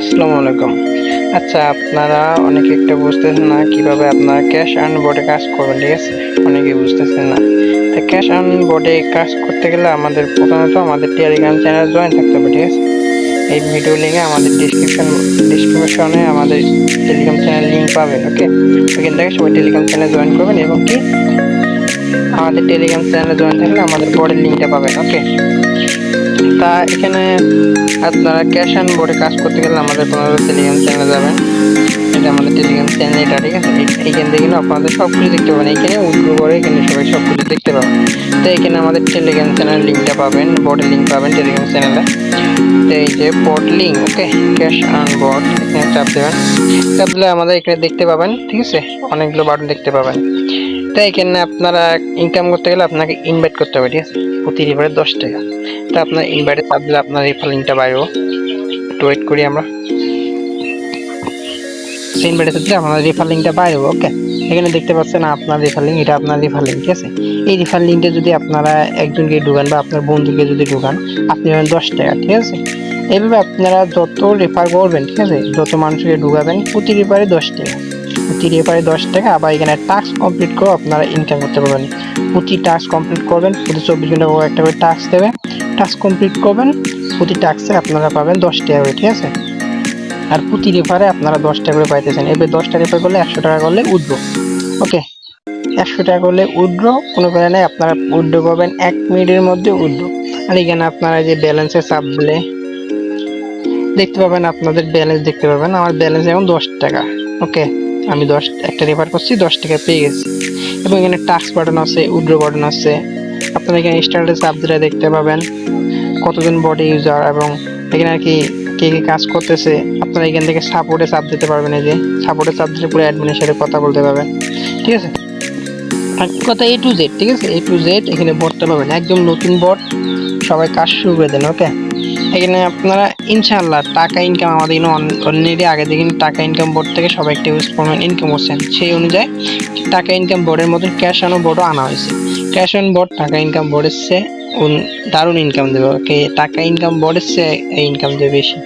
আসসালামু আলাইকুম। আচ্ছা আপনারা অনেকে একটা বুঝতেছেন না কীভাবে আপনারা ক্যাশ আর্ন বোর্ডে কাজ করবেন, ঠিক আছে? অনেকে বুঝতেছেন না। তো ক্যাশ আর্ন বোর্ডে কাজ করতে গেলে আমাদের প্রথমত আমাদের টেলিগ্রাম চ্যানেল জয়েন থাকতে হবে, ঠিক আছে? এই ভিডিও লিঙ্কে আমাদের ডিসক্রিপশন ডিসক্রিপশনে আমাদের টেলিগ্রাম চ্যানেল লিঙ্ক পাবেন ওকে ওইখান থেকে সবাই টেলিগ্রাম চ্যানেল জয়েন করবেন এবং কি আমাদের টেলিগ্রাম চ্যানেলে জয়েন থাকলে আমাদের বোর্ডের লিঙ্কটা পাবেন ওকে তা এখানে আপনারা ক্যাশ অন বোর্ডে কাজ করতে গেলে আমাদের পনেরো টেলিগ্রাম চ্যানেলে যাবেন। এটা আমাদের টেলিগ্রাম চ্যানেল এটা, ঠিক আছে? এই- এইখান থেকে কিন্তু আপনাদের সব কিছু দেখতে পাবেন। এখানে উইড্রো করে এখানে সবাই সব কিছু দেখতে পাবেন। তো এখানে আমাদের টেলিগ্রাম চ্যানেল লিঙ্কটা পাবেন বোর্ডের লিঙ্ক পাবেন টেলিগ্রাম চ্যানেলে তো এই যে board link okay cash on board এখানে চাপ দেবেন। চাপ দিলে আমাদের এখানে দেখতে পাবেন, ঠিক আছে? অনেকগুলো বাটন দেখতে পাবেন। তো এখানে আপনারা ইনকাম করতে গেলে আপনাকে ইনভাইট করতে হবে, ঠিক আছে? প্রতি রিভারে দশ টাকা। তো আপনার ইনভাইটে চাপ দিলে আপনার রিফার লিঙ্কটা বাইরো একটু ওয়েট করি আমরা। আপনার ওকে এখানে দেখতে পাচ্ছেন আপনার এটা আপনার ঠিক আছে? এই যদি আপনারা একজনকে বা আপনার বন্ধুকে যদি ঢুকান, আপনি দশ টাকা, ঠিক আছে? আপনারা যত রেফার করবেন, ঠিক আছে? যত মানুষকে ঢুকাবেন, প্রতি রেফারে দশ টাকা। প্রতি রেফারে দশ টাকা, আবার এখানে টাস্ক কমপ্লিট করে আপনারা ইনকাম করতে পারবেন। প্রতি টাস্ক কমপ্লিট করবেন, প্রতি চব্বিশ ঘণ্টা একটা করে টাস্ক দেবে টাস্ক কমপ্লিট করবেন, প্রতি টাস্কে আপনারা পাবেন দশ টাকা করে, ঠিক আছে? আর প্রতি রেফারে আপনারা দশ টাকা করে পাইতেছেন। এবার দশটা রেফার করলে একশো টাকা করলে উঠবো ওকে একশো টাকা করলে উঠবো কোনো কারণে আপনারা উঠবো পাবেন, এক মিনিটের মধ্যে উঠবো আর এখানে আপনারা যে ব্যালেন্সে চাপ দিলে দেখতে পাবেন, আপনাদের ব্যালেন্স দেখতে পাবেন, আমার ব্যালেন্স এখন দশ টাকা। ওকে আমি দশ, একটা রেফার করছি, দশ টাকা পেয়ে গেছি। এবং এখানে টাস্ক বাটন আছে উড্রো বাটন আছে। আপনারা এখানে চাপ দিলে দেখতে পাবেন কতজন বডি ইউজার এবং এখানে আর কি কে কে কাজ করতেছে। আপনারা এখান থেকে সাপোর্টে চাপ দিতে পারবেন এই যে সাপোর্টে চাপ দিলে পুরো অ্যাডমিনের সাথে কথা বলতে পারবেন ঠিক আছে? আর কথা এ টু জেড ঠিক আছে? এ টু জেড এখানে বটটা পাবেন। একদম নতুন বট সবাই কাজ শুরু করে দেন ওকে এখানে আপনারা ইনশাআল্লাহ টাকা ইনকাম আমাদের অলরেডি আগে দেখেন টাকা ইনকাম বোর্ড থেকে সবাই একটা ইউজ করবেন ইনকাম করছেন সেই অনুযায়ী টাকা ইনকাম বোর্ডের মতন ক্যাশ অন বোর্ডও আনা হয়েছে। ক্যাশ অন বোর্ড টাকা ইনকাম বোর্ডের চেয়ে দারুণ ইনকাম দেবে। ওকে, টাকা ইনকাম বোর্ডের চেয়ে এই ইনকাম দেবে বেশি।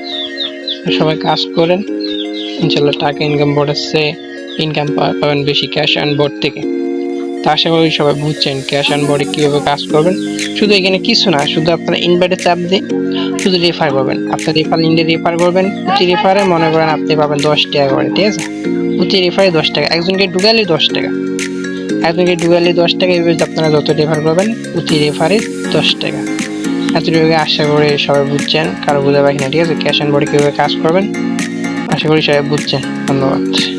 সবাই কাজ করেন ইনশাল্লাহ টাকা ইনকাম বোর্ডের চেয়ে ইনকাম পাবেন বেশি ক্যাশ অন বোর্ড থেকে। তা আশা করি সবাই বুঝছেন ক্যাশ অন বোর্ডে কীভাবে কাজ করবেন। শুধু এখানে কিছু না, শুধু আপনারা ইনভাইটে চাপ দিয়ে শুধু রেফার করবেন। আপনার রেফার লিঙ্কে রেফার করবেন। প্রতি রেফারে মনে করেন আপনি পাবেন দশ টাকা করে, ঠিক আছে? প্রতি রেফারে দশ টাকা। একজনকে ঢুকালে দশ টাকা। একজনকে ঢুকালে দশ টাকা এভাবে আপনারা যত রেফার করবেন, প্রতি রেফারে দশ টাকা। এতটুকু আশা করি সবাই বুঝছেন, কারও বোঝা বাকি না, ঠিক আছে? ক্যাশ অন বোর্ডে কীভাবে কাজ করবেন? আশা করি সবাই বুঝছেন। ধন্যবাদ।